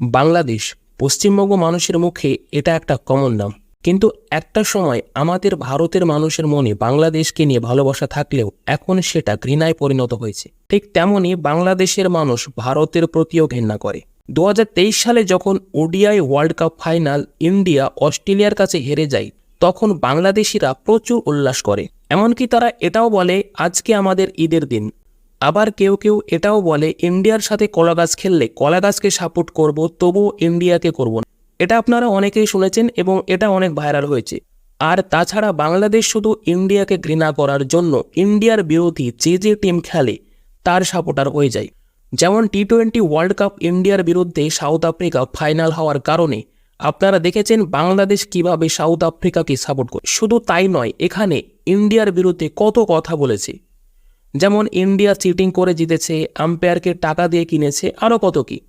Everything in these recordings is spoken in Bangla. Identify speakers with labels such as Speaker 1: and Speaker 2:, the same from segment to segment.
Speaker 1: বাংলাদেশ পশ্চিমবঙ্গ মানুষের মুখে এটা একটা কমন নাম। কিন্তু একটা সময় আমাদের ভারতের মানুষের মনে বাংলাদেশকে নিয়ে ভালোবাসা থাকলেও এখন সেটা ঘৃণায় পরিণত হয়েছে। ঠিক তেমনই বাংলাদেশের মানুষ ভারতের প্রতিও ঘৃণা করে। দু হাজার তেইশ সালে যখন ODI world cup final India অস্ট্রেলিয়ার কাছে হেরে যায়, তখন বাংলাদেশিরা প্রচুর উল্লাস করে। এমনকি তারা এটাও বলে, আজকে আমাদের ঈদের দিন। আবার কেউ কেউ এটাও বলে, ইন্ডিয়ার সাথে কলা গাছ খেললে কলা গাছকে সাপোর্ট করব, তবুও ইন্ডিয়াকে করব না। এটা আপনারা অনেকেই শুনেছেন এবং এটা অনেক ভাইরাল হয়েছে। আর তাছাড়া বাংলাদেশ শুধু ইন্ডিয়াকে ঘৃণা করার জন্য ইন্ডিয়ার বিরোধী যে যে টিম খেলে, তার সাপোর্টার হয়ে যায়। যেমন টি টোয়েন্টি ওয়ার্ল্ড কাপ ইন্ডিয়ার বিরুদ্ধে সাউথ আফ্রিকা ফাইনাল হওয়ার কারণে আপনারা দেখেছেন বাংলাদেশ কীভাবে সাউথ আফ্রিকাকে সাপোর্ট করে। শুধু তাই নয়, এখানে ইন্ডিয়ার বিরুদ্ধে কত কথা বলেছে। যেমন ইন্ডিয়া চিটিং করে জিতেছে, আম্পায়ারকে টাকা দিয়ে কিনেছে আরও কত কি।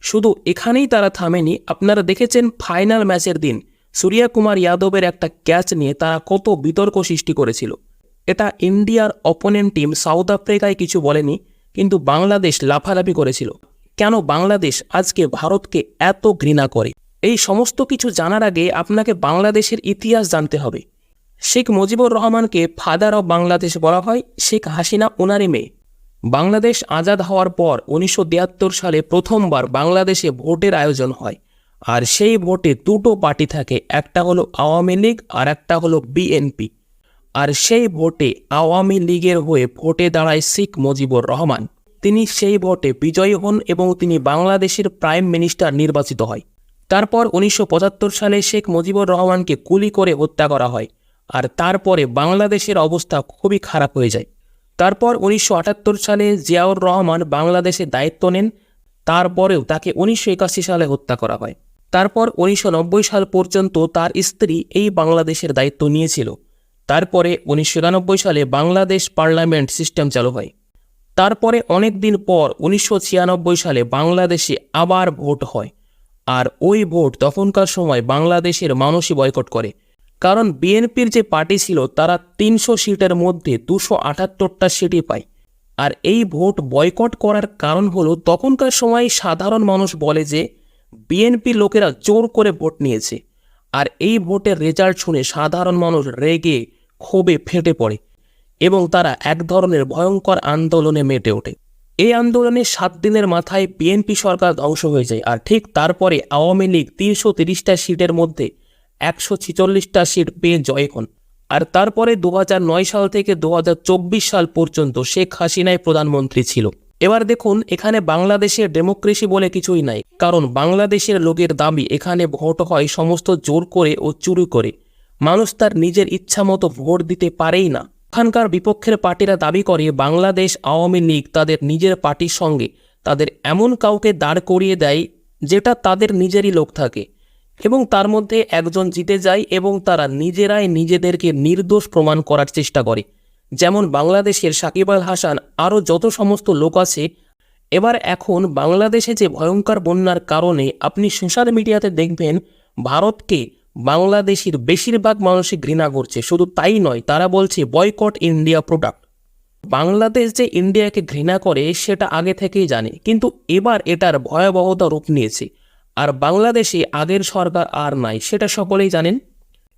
Speaker 1: শুধু এখানেই তারা থামেনি, আপনারা দেখেছেন ফাইনাল ম্যাচের দিন, সূর্যা কুমার যাদবের একটা ক্যাচ নিয়ে তারা কত বিতর্ক সৃষ্টি করেছিল। এটা ইন্ডিয়ার অপোনেন্ট টিম সাউথ আফ্রিকায় কিছু বলেনি, কিন্তু বাংলাদেশ লাফালাফি করেছিল। কেন বাংলাদেশ আজকে ভারতকে এত ঘৃণা করে? এই সমস্ত কিছু জানার আগে আপনাকে বাংলাদেশের ইতিহাস জানতে হবে। শেখ মুজিবুর রহমানকে ফাদার অব বাংলাদেশ বলা হয় শেখ হাসিনা ওনারই মেয়ে। বাংলাদেশ আজাদ হওয়ার পর উনিশশো সালে প্রথমবার বাংলাদেশে ভোটের আয়োজন হয়। আর সেই ভোটে দুটো পার্টি থাকে, একটা হলো আওয়ামী লীগ আর একটা হলো বিএনপি। আর সেই ভোটে আওয়ামী লীগের হয়ে ভোটে দাঁড়ায় শেখ মুজিবুর রহমান। তিনি সেই ভোটে বিজয়ী হন এবং তিনি বাংলাদেশের প্রাইম মিনিস্টার নির্বাচিত হয়। তারপর উনিশশো পঁচাত্তর সালে শেখ মুজিবুর রহমানকে গুলি করে হত্যা করা হয়। আর তারপরে বাংলাদেশের অবস্থা খুবই খারাপ হয়ে যায়। তারপর উনিশশো আটাত্তর সালে জিয়াউর রহমান বাংলাদেশে দায়িত্ব নেন, তারপরেও তাকে উনিশশো একাশি সালে হত্যা করা হয়। তারপর উনিশশো নব্বই সাল পর্যন্ত তার স্ত্রী এই বাংলাদেশের দায়িত্ব নিয়েছিল। তারপরে উনিশশো নিরানব্বই সালে বাংলাদেশ পার্লামেন্ট সিস্টেম চালু হয়। তারপরে অনেক দিন পর উনিশশো ছিয়ানব্বই সালে বাংলাদেশে আবার ভোট হয়। আর ওই ভোট তখনকার সময় বাংলাদেশের মানুষই বয়কট করে। কারণ বিএনপির যে পার্টি ছিল, তারা তিনশো সিটের মধ্যে দুশো আটাত্তরটা সিটই পায়। আর এই ভোট বয়কট করার কারণ হলো, তখনকার সময় সাধারণ মানুষ বলে যে, বিএনপি লোকেরা জোর করে ভোট নিয়েছে। আর এই ভোটের রেজাল্ট শুনে সাধারণ মানুষ রেগে ক্ষোভে ফেটে পড়ে এবং তারা এক ধরনের ভয়ঙ্কর আন্দোলনে মেতে ওঠে। এই আন্দোলনে সাত দিনের মাথায় বিএনপি সরকার ধ্বংস হয়ে যায়। আর ঠিক তারপরে আওয়ামী লীগ তিনশো তিরিশটা সিটের মধ্যে একশো ছিচল্লিশটা সিট পেয়ে জয় হন। আর তারপরে দু সাল থেকে দু হাজার চব্বিশ সাল পর্যন্ত শেখ হাসিনাই প্রধানমন্ত্রী ছিল। এবার দেখুন, এখানে বাংলাদেশের ডেমোক্রেসি বলে কিছুই নাই। কারণ বাংলাদেশের লোকের দাবি, এখানে ভোট হয় সমস্ত জোর করে ও চুরি করে। মানুষ তার নিজের ইচ্ছা মতো ভোট দিতে পারেই না। এখানকার বিপক্ষের পার্টিরা দাবি করে, বাংলাদেশ আওয়ামী লীগ তাদের নিজের পার্টির সঙ্গে, তাদের এমন কাউকে দাঁড় করিয়ে দেয় যেটা তাদের নিজেরই লোক থাকে। এবং তার মধ্যে একজন জিতে যায় এবং তারা নিজেরাই নিজেদেরকে নির্দোষ প্রমাণ করার চেষ্টা করে। যেমন বাংলাদেশের সাকিব আল হাসান আরও যত সমস্ত লোক আছে, এবার এখন বাংলাদেশে যে ভয়ঙ্কর বন্যার কারণে আপনি সোশ্যাল মিডিয়াতে দেখবেন, ভারতকে বাংলাদেশের বেশিরভাগ মানুষই ঘৃণা করছে। শুধু তাই নয়, তারা বলছে, বয়কট ইন্ডিয়া প্রোডাক্ট। বাংলাদেশ যে ইন্ডিয়াকে ঘৃণা করে, সেটা আগে থেকেই জানে। কিন্তু এবার এটার ভয়াবহতা রূপ নিয়েছে। আর বাংলাদেশে আগের সরকার আর নাই, সেটা সকলেই জানেন।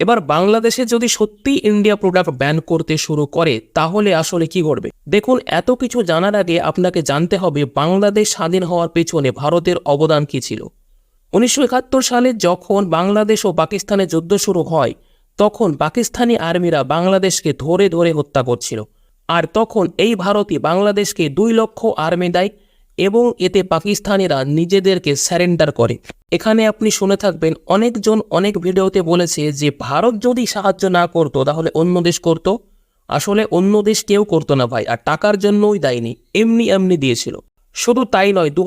Speaker 1: এবার বাংলাদেশে যদি সত্যি ইন্ডিয়া প্রোডাক্ট ব্যান করতে শুরু করে, তাহলে আসলে কি ঘটবে? দেখুন, এত কিছু জানার আগে আপনাকে জানতে হবে বাংলাদেশ স্বাধীন হওয়ার পেছনে ভারতের অবদান কী ছিল। উনিশশো একাত্তর সালে যখন বাংলাদেশ ও পাকিস্তানে যুদ্ধ শুরু হয়, তখন পাকিস্তানি আর্মিরা বাংলাদেশকে ধরে ধরে হত্যা করছিল। আর তখন এই ভারতই বাংলাদেশকে দুই লক্ষ আর্মি দেয় এবং এতে পাকিস্তানিরা নিজেদেরকে স্যারেন্ডার করে। এখানে আপনি শুনে থাকবেন, অনেকজন অনেক ভিডিওতে বলেছে যে ভারত যদি সাহায্য না করতো, তাহলে অন্য দেশ করত। আসলে অন্য দেশ কেউ করতো না ভাই, আর টাকার জন্যই দেয়নি এমনি এমনি দিয়েছিল। শুধু তাই নয় দু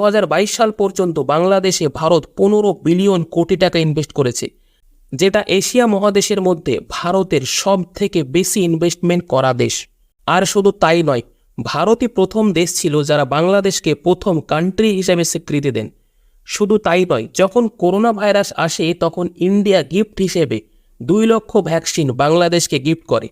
Speaker 1: সাল পর্যন্ত বাংলাদেশে ভারত পনেরো বিলিয়ন কোটি টাকা ইনভেস্ট করেছে, যেটা এশিয়া মহাদেশের মধ্যে ভারতের সব থেকে বেশি ইনভেস্টমেন্ট করা দেশ। আর শুধু তাই নয় ভারতই প্রথম দেশ ছিল যারা বাংলাদেশকে প্রথম কান্ট্রি হিসেবে স্বীকৃতি দেন। শুধু তাই নয়, যখন করোনা ভাইরাস আসে, তখন ইন্ডিয়া গিফট হিসেবে দুই লক্ষ ভ্যাকসিন বাংলাদেশকে গিফট করে।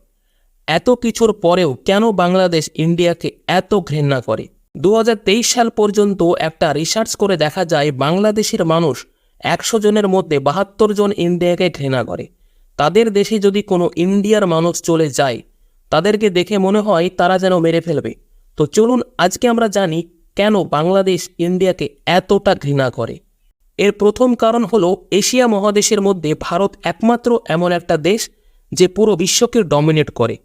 Speaker 1: এত কিছুর পরেও কেন বাংলাদেশ ইন্ডিয়াকে এত ঘৃণা করে? দু হাজার তেইশ সাল পর্যন্ত একটা রিসার্চ করে দেখা যায়, বাংলাদেশের মানুষ একশো জনের মধ্যে বাহাত্তর জন ইন্ডিয়াকে ঘৃণা করে। তাদের দেশে যদি কোনো ইন্ডিয়ার মানুষ চলে যায় তাদেরকে দেখে মনে হয় তারা যেন মেরে ফেলবে। তো চলুন আজকে আমরা জানি কেন বাংলাদেশ ইন্ডিয়াকে এতটা ঘৃণা করে। এর প্রথম কারণ হলো এশিয়া মহাদেশের মধ্যে ভারত একমাত্র এমন একটা দেশ যে পুরো বিশ্বকে ডমিনেট করে।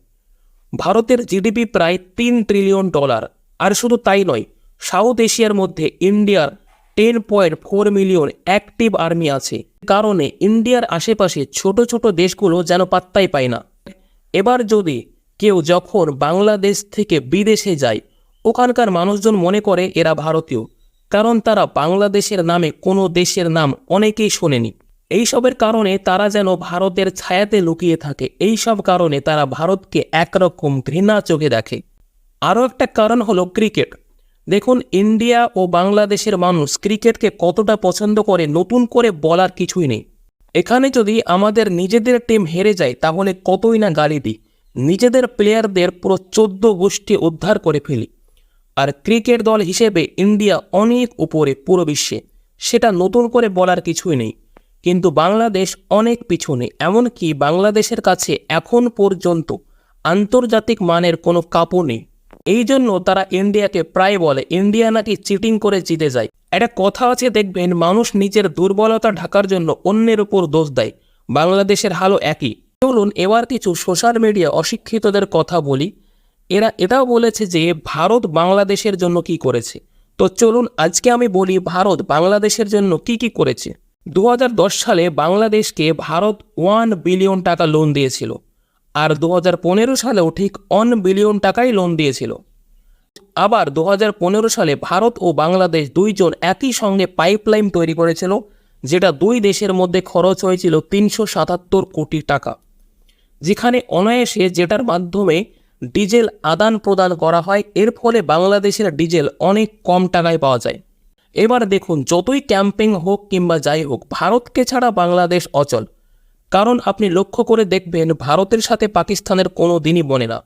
Speaker 1: ভারতের জিডিপি প্রায় তিন ট্রিলিয়ন ডলার আর শুধু তাই নয়, সাউথ এশিয়ার মধ্যে ইন্ডিয়ার ten point four million active army আছে। কারণে ইন্ডিয়ার আশেপাশে ছোট ছোট দেশগুলো যেন পাত্তাই পায় না। এবার যদি কেউ যখন বাংলাদেশ থেকে বিদেশে যায়, ওখানকার মানুষজন মনে করে এরা ভারতীয়, কারণ তারা বাংলাদেশের নামে কোনো দেশের নাম অনেকেই শোনেনি। এইসবের কারণে তারা যেন ভারতের ছায়াতে লুকিয়ে থাকে এই সব কারণে তারা ভারতকে একরকম ঘৃণা চোখে দেখে। আরও একটা কারণ হলো ক্রিকেট। দেখুন, ইন্ডিয়া ও বাংলাদেশের মানুষ ক্রিকেটকে কতটা পছন্দ করে, নতুন করে বলার কিছুই নেই। এখানে যদি আমাদের নিজেদের টিম হেরে যায়, তাহলে কতই না গালি দিই। নিজেদের প্লেয়ারদের পুরো চোদ্দ গোষ্ঠী উদ্ধার করে ফেলি। আর ক্রিকেট দল হিসেবে ইন্ডিয়া অনেক উপরে, পুরো বিশ্বে। সেটা নতুন করে বলার কিছুই নেই। কিন্তু বাংলাদেশ অনেক পিছনে, এমনকি বাংলাদেশের কাছে এখন পর্যন্ত আন্তর্জাতিক মানের কোনো কাপড় নেই। এই জন্য তারা ইন্ডিয়াকে প্রায় বলে, ইন্ডিয়া নাকি চিটিং করে জিতে যায়। একটা কথা আছে, দেখবেন, মানুষ নিজের দুর্বলতা ঢাকার জন্য অন্যের উপর দোষ দেয়। বাংলাদেশের হালও একই। চলুন এবার কিছু সোশ্যাল মিডিয়া অশিক্ষিতদের কথা বলি। এরা এটাও বলেছে যে ভারত বাংলাদেশের জন্য কি করেছে। তো চলুন আজকে আমি বলি ভারত বাংলাদেশের জন্য কি কি করেছে। দু হাজার দশ সালে বাংলাদেশকে ভারত ওয়ান বিলিয়ন টাকা লোন দিয়েছিল। আর দু হাজার পনেরো সালেও ঠিক ওয়ান বিলিয়ন টাকাই লোন দিয়েছিল। আবার দু হাজার পনেরো সালে ভারত ও বাংলাদেশ দুইজন একই সঙ্গে পাইপলাইন তৈরি করেছিল, যেটা দুই দেশের মধ্যে খরচ হয়েছিল তিনশো সাতাত্তর কোটি টাকা। যেখানে অনায়াসে যেটার মাধ্যমে ডিজেল আদান প্রদান করা হয়, এর ফলে বাংলাদেশের ডিজেল অনেক কম টাকায় পাওয়া যায়। এবার দেখুন, যতই ক্যাম্পিং হোক কিংবা যাই হোক, ভারতকে ছাড়া বাংলাদেশ অচল। কারণ আপনি লক্ষ্য করে দেখবেন, ভারতের সাথে পাকিস্তানের কোনো দিনই বনে না।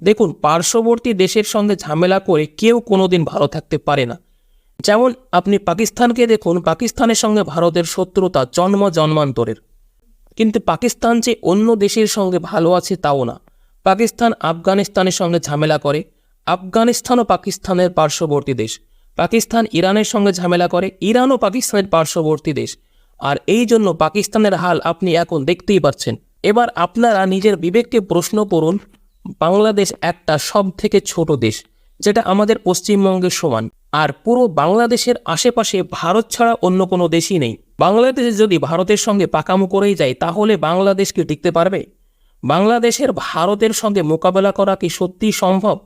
Speaker 1: দেখুন, পার্শ্ববর্তী দেশের সঙ্গে ঝামেলা করে কেউ কোনো দিন ভালো থাকতে পারে না। যেমন আপনি পাকিস্তানকে দেখুন, পাকিস্তানের সঙ্গে ভারতের শত্রুতা জন্ম জন্মান্তরের। কিন্তু পাকিস্তান যে অন্য দেশের সঙ্গে ভালো আছে তাও না। পাকিস্তান আফগানিস্তানের সঙ্গে ঝামেলা করে। আফগানিস্তানও পাকিস্তানের পার্শ্ববর্তী দেশ। পাকিস্তান ইরানের সঙ্গে ঝামেলা করে। ইরানও পাকিস্তানের পার্শ্ববর্তী দেশ। আর এই জন্য পাকিস্তানের হাল আপনি এখন দেখতেই পাচ্ছেন। এবার আপনারা নিজের বিবেককে প্রশ্ন করুন, বাংলাদেশ একটা সব থেকে ছোট দেশ, যেটা আমাদের পশ্চিমবঙ্গের সমান। আর পুরো বাংলাদেশের আশেপাশে ভারত ছাড়া অন্য কোনো দেশই নেই। বাংলাদেশ যদি ভারতের সঙ্গে পাকামো করেই যায়, তাহলে বাংলাদেশ কি টিকতে পারবে? বাংলাদেশের ভারতের সঙ্গে মোকাবেলা করা কি সত্যিই সম্ভব?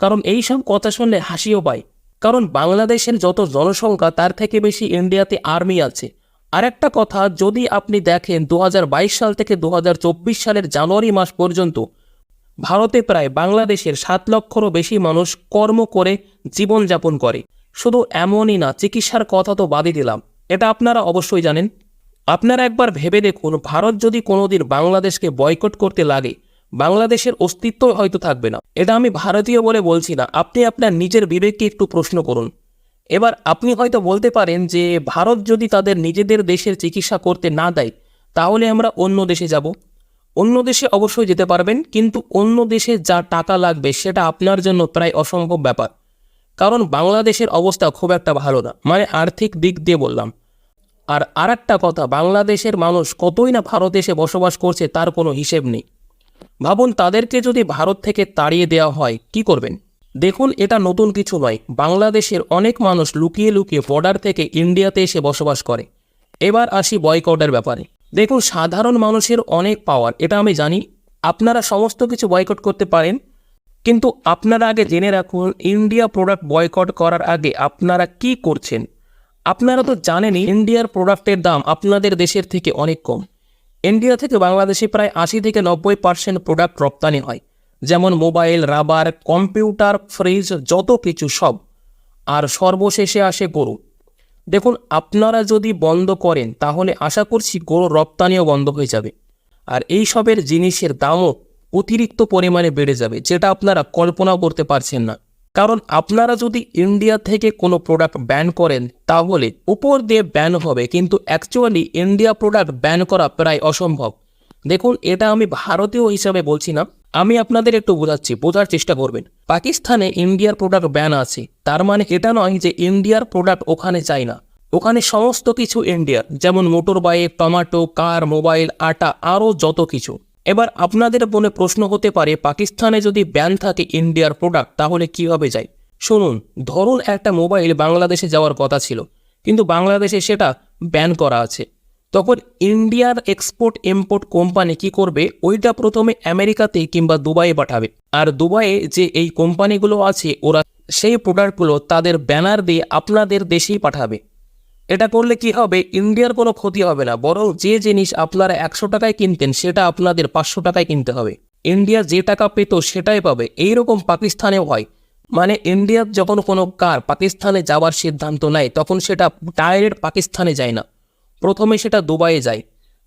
Speaker 1: কারণ এই সব কথা শুনলে হাসিও পায়। কারণ বাংলাদেশের যত জনসংখ্যা, তার থেকে বেশি ইন্ডিয়াতে আর্মি আছে। আর একটা কথা, যদি আপনি দেখেন দু হাজার বাইশ সাল থেকে দু হাজার চব্বিশ সালের জানুয়ারি মাস পর্যন্ত, ভারতে প্রায় বাংলাদেশের সাত লক্ষরও বেশি মানুষ কর্ম করে জীবনযাপন করে। শুধু এমনই না, চিকিৎসার কথা তো বাদই দিলাম। এটা আপনারা অবশ্যই জানেন। আপনারা একবার ভেবে দেখুন, ভারত যদি কোনোদিন বাংলাদেশকে বয়কট করতে লাগে, বাংলাদেশের অস্তিত্ব হয়তো থাকবে না। এটা আমি ভারতীয় বলে বলছি না। আপনি আপনার নিজের বিবেককে একটু প্রশ্ন করুন। এবার আপনি হয়তো বলতে পারেন যে, ভারত যদি তাদের নিজেদের দেশের চিকিৎসা করতে না দেয়, তাহলে আমরা অন্য দেশে যাব। অন্য দেশে অবশ্যই যেতে পারবেন, কিন্তু অন্য দেশে যা টাকা লাগবে, সেটা আপনার জন্য প্রায় অসম্ভব ব্যাপার। কারণ বাংলাদেশের অবস্থা খুব একটা ভালো না। মানে আর্থিক দিক দিয়ে বললাম। আর আরেকটা কথা, বাংলাদেশের মানুষ কতই না ভারত এসে বসবাস করছে তার কোনো হিসেব নেই। ভাবুন, তাদেরকে যদি ভারত থেকে তাড়িয়ে দেওয়া হয়, কি করবেন? দেখুন, এটা নতুন কিছু নয়। বাংলাদেশের অনেক মানুষ লুকিয়ে লুকিয়ে বর্ডার থেকে ইন্ডিয়াতে এসে বসবাস করে। এবার আসি বয়কটের ব্যাপারে। দেখুন, সাধারণ মানুষের অনেক পাওয়ার এটা আমি জানি। আপনারা সমস্ত কিছু বয়কট করতে পারেন, কিন্তু আপনারা আগে জেনে রাখুন ইন্ডিয়া প্রোডাক্ট বয়কট করার আগে আপনারা কি করছেন? আপনারা তো জানেনই ইন্ডিয়ার প্রোডাক্টের দাম আপনাদের দেশের থেকে অনেক কম। ইন্ডিয়া থেকে বাংলাদেশে প্রায় আশি থেকে নব্বই পার্সেন্ট প্রোডাক্ট রপ্তানি হয়। যেমন মোবাইল রাবার কম্পিউটার ফ্রিজ যত কিছু সব। আর সর্বশেষে আসে গরু। দেখুন, আপনারা যদি বন্ধ করেন, তাহলে আশা করছি গরু রপ্তানিও বন্ধ হয়ে যাবে। আর এই সবের জিনিসের দামও অতিরিক্ত পরিমাণে বেড়ে যাবে, যেটা আপনারা কল্পনাও করতে পারছেন না। কারণ আপনারা যদি ইন্ডিয়া থেকে কোনো প্রোডাক্ট ব্যান করেন, তাহলে উপর দিয়ে ব্যান হবে, কিন্তু অ্যাকচুয়ালি ইন্ডিয়া প্রোডাক্ট ব্যান করা প্রায় অসম্ভব। দেখুন, এটা আমি ভারতীয় হিসাবে বলছি না, আমি আপনাদের একটু বোঝাচ্ছি, বোঝার চেষ্টা করবেন। পাকিস্তানে ইন্ডিয়ার প্রোডাক্ট ব্যান আছে, তার মানে এটা নয় যে ইন্ডিয়ার প্রোডাক্ট ওখানে চাই না। ওখানে সমস্ত কিছু ইন্ডিয়ার, যেমন motor bike tomato car mobile আটা, আরও যত কিছু। এবার আপনাদের মনে প্রশ্ন হতে পারে, পাকিস্তানে যদি ব্যান থাকে ইন্ডিয়ার প্রোডাক্ট তাহলে কীভাবে যায়? শুনুন, ধরুন একটা মোবাইল বাংলাদেশে যাওয়ার কথা ছিল, কিন্তু বাংলাদেশে সেটা ব্যান করা আছে। তখন ইন্ডিয়ার এক্সপোর্ট ইম্পোর্ট কোম্পানি কি করবে? ওইটা প্রথমে আমেরিকাতে কিংবা দুবাইয়ে পাঠাবে। আর দুবাইয়ে যে এই কোম্পানিগুলো আছে, ওরা সেই প্রোডাক্টগুলো তাদের ব্যানার দিয়ে আপনাদের দেশেই পাঠাবে। এটা করলে কি হবে? ইন্ডিয়ার কোনো ক্ষতি হবে না। বরং যে জিনিস আপনারা একশো টাকায় কিনতেন, সেটা আপনাদের পাঁচশো টাকায় কিনতে হবে। ইন্ডিয়া যে টাকা পেত, সেটাই পাবে। এইরকম পাকিস্তানেও হয়। মানে ইন্ডিয়ার যখন কোনো কার পাকিস্তানে যাওয়ার সিদ্ধান্ত নেয়, তখন সেটা ডাইরেক্ট পাকিস্তানে যায় না। প্রথমে সেটা দুবাইয়ে যায়।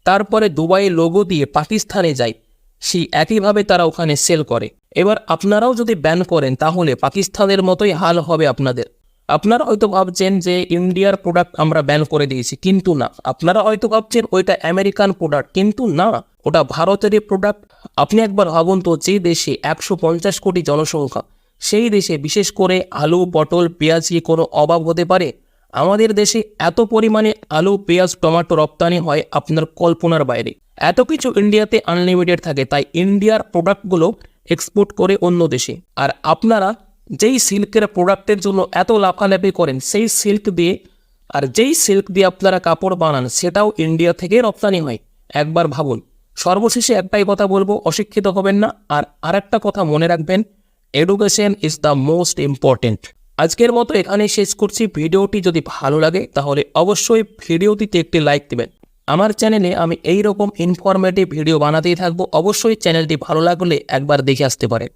Speaker 1: তারপরে দুবাইয়ে লোগো দিয়ে পাকিস্তানে যায়। সেই একইভাবে তারা ওখানে সেল করে। এবার আপনারাও যদি ব্যান করেন, তাহলে পাকিস্তানের মতোই হাল হবে আপনাদের। আপনারা হয়তো ভাবছেন যে ইন্ডিয়ার প্রোডাক্ট আমরা ব্যান করে দিয়েছি, কিন্তু না। আপনারা হয়তো ভাবছেন ওইটা আমেরিকান প্রোডাক্ট কিন্তু না। ওটা ভারতেরই প্রোডাক্ট আপনি একবার ভাবুন তো, যে দেশে একশো পঞ্চাশ কোটি জনসংখ্যা, সেই দেশে বিশেষ করে আলু, পটল, পেঁয়াজ কি কোনো অভাব হতে পারে? আমাদের দেশে এত পরিমাণে আলু, পেঁয়াজ, টমেটো রপ্তানি হয় আপনার কল্পনার বাইরে। এত কিছু ইন্ডিয়াতে আনলিমিটেড থাকে, তাই ইন্ডিয়ার প্রোডাক্টগুলো এক্সপোর্ট করে অন্য দেশে। আর আপনারা যেই সিল্কের প্রোডাক্টের জন্য এত লাফালাফি করেন, সেই সিল্ক দিয়ে, আর যেই সিল্ক দিয়ে আপনারা কাপড় বানান, সেটাও ইন্ডিয়া থেকে রপ্তানি হয়। একবার ভাবুন, সর্বশেষে একটাই কথা বলব, অশিক্ষিত হবেন না। আর আরেকটা কথা মনে রাখবেন education is the most important আজকের মতো এখানে শেষ করছি। ভিডিওটি যদি ভালো লাগে, তাহলে অবশ্যই ভিডিওটিতে একটি লাইক দেবেন। আমার চ্যানেলে আমি এই রকম ইনফরমেটিভ ভিডিও বানাতেই থাকব। অবশ্যই চ্যানেলটি ভালো লাগলে একবার দেখে আসতে পারেন।